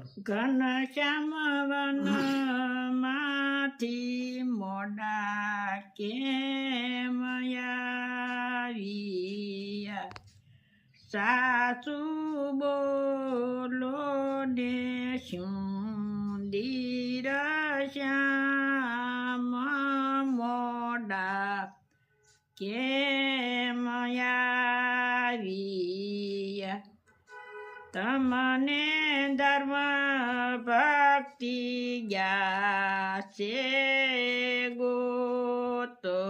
ઘનશ્યામ વનમાંથી મોડા કેમ આવ્યા? સાસુ બોલો ને શું ધીર શ્યામ મોડા કેમ આવ્યા? તમને ધર્મ ભક્તિ છે ગોતો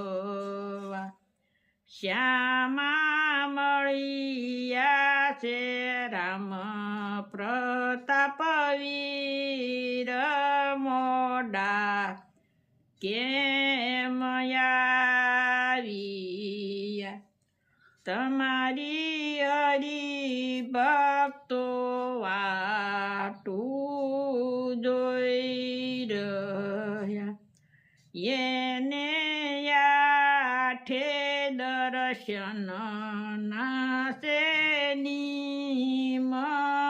શ્યામા મળ્યા છે રામ પ્રતાપ વીર મોડા. કેમ આવ્યા? તમારી હરી ભક્તો વાટું જોઈ રહ્યા. એને યાઠે દર્શન નાસે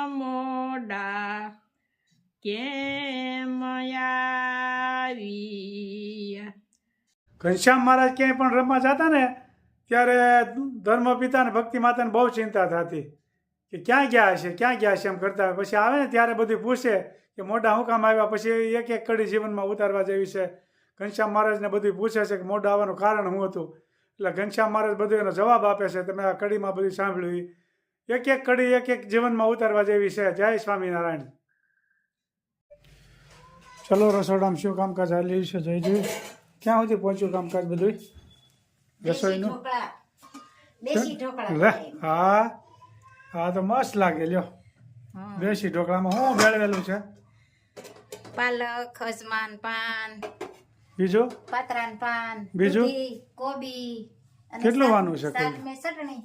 મોડા. કેમ આવ્યા? ઘનશ્યામ મહારાજ ક્યાંય પણ રમવા જતા ને ત્યારે ધર્મ પિતા ને ભક્તિ માતાને બહુ ચિંતા થતી કે ક્યાં ગયા હશે, ક્યાં ગયા હશે એમ કરતા હોય. પછી આવે ને ત્યારે બધું પૂછે કે મોઢા હું કામ આવ્યા? પછી એક એક કડી જીવનમાં ઉતારવા જેવી છે. ઘનશ્યામ મહારાજને બધું પૂછે છે કે મોઢા આવવાનું કારણ શું હતું? એટલે ઘનશ્યામ મહારાજ બધું એનો જવાબ આપે છે. તમે આ કડીમાં બધું સાંભળ્યું એક એક કડી એક એક જીવનમાં ઉતારવા જેવી છે. જય સ્વામિનારાયણ. ચલો રસોડામાં શું કામકાજ હાલી છે જય જય ક્યાં સુધી પહોંચ્યું કામકાજ બધું રસોઈનું દેશી ઢોકળા. હા. હા તો મસ્ત લાગે લ્યો. દેશી ઢોકળામાં શું ભેળવેલું છે? પાલક અજમાન પાન બીજું? પાત્રાન પાન બીજું? કોબી કેટલું વાનું છે કોબી? કેટલું? ચટણી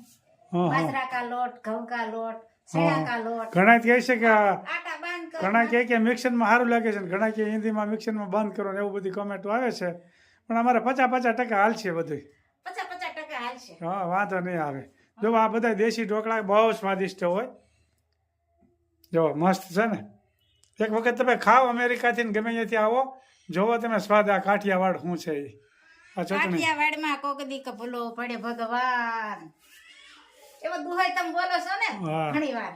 બાજરા કા લોટ ઘઉં કા લોટ ચણા કા લોટ. ઘણા કહે છે કે આટા બાંધ કરી ઘણા કહે કે મિક્સરમાં સારું લાગે છે ને ઘણા કે હિન્દીમાં મિક્સરમાં બંધ કરો ને એવું બધી કોમેન્ટો આવે છે. પણ અમારે પચાસ પચાસ ટકા હાલ છે બધું પચાસ પચાસ ટકા હાલશે હા વાંધો નહીં આવે. જો આ બધા દેશી ઢોકળા બહુ સ્વાદિષ્ટ હોય. જો મસ્ત છે ને? એક વખત તમે ખાઓ અમેરિકાથી ને ગમે ત્યાંથી આવો જોવો તમે સ્વાદ આ કાઠિયાવાડ શું છે એ. કાઠિયાવાડમાં કોક દી કે ભૂલો પડે ભગવાન. એવો દુહાઈ તમે બોલો છો ને? હા. વાર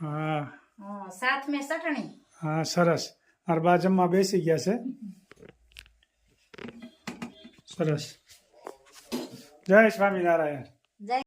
હા. હં, સાત ચટણી. હા સરસ. મારા બા જમવા બેસી ગયા છે. સરસ. જય સ્વામિનારાયણ